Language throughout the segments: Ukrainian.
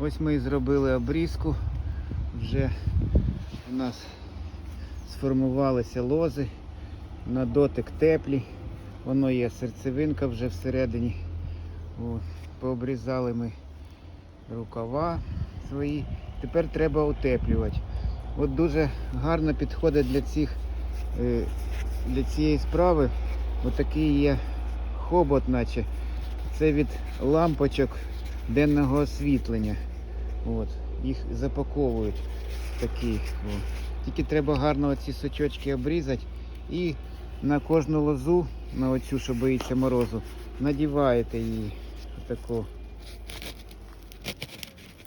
Ось ми і зробили обрізку. Вже у нас сформувалися лози. На дотик теплі. Воно є серцевинка вже всередині. От. Пообрізали ми рукава свої. Тепер треба утеплювати. От дуже гарно підходить для цих е, для цієї справи. Отакий є хобот, наче. Це від лампочок денного освітлення. От. Їх запаковують такі. Тільки треба гарно ці сучочки обрізати і на кожну лозу, на оцю, що боїться морозу, надіваєте її. Отаку.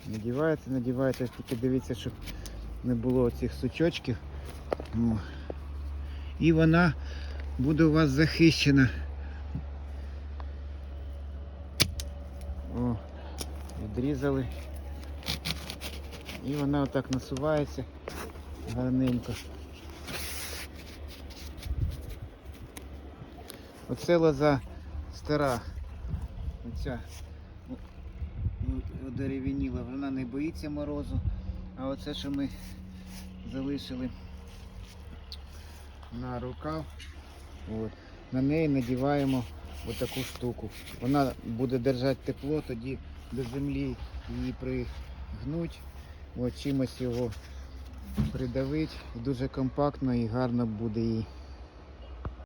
Надіваєте, надіваєте, тільки дивіться, щоб не було цих сучочків. І вона буде у вас захищена. О, відрізали. І вона отак насувається гарненько. Оце лоза стара. Оця одеревініла, вона не боїться морозу. А оце, що ми залишили на рукав, от, на неї надіваємо отаку штуку. Вона буде держати тепло, тоді до землі її пригнуть, от, чимось його придавить. Дуже компактно і гарно буде її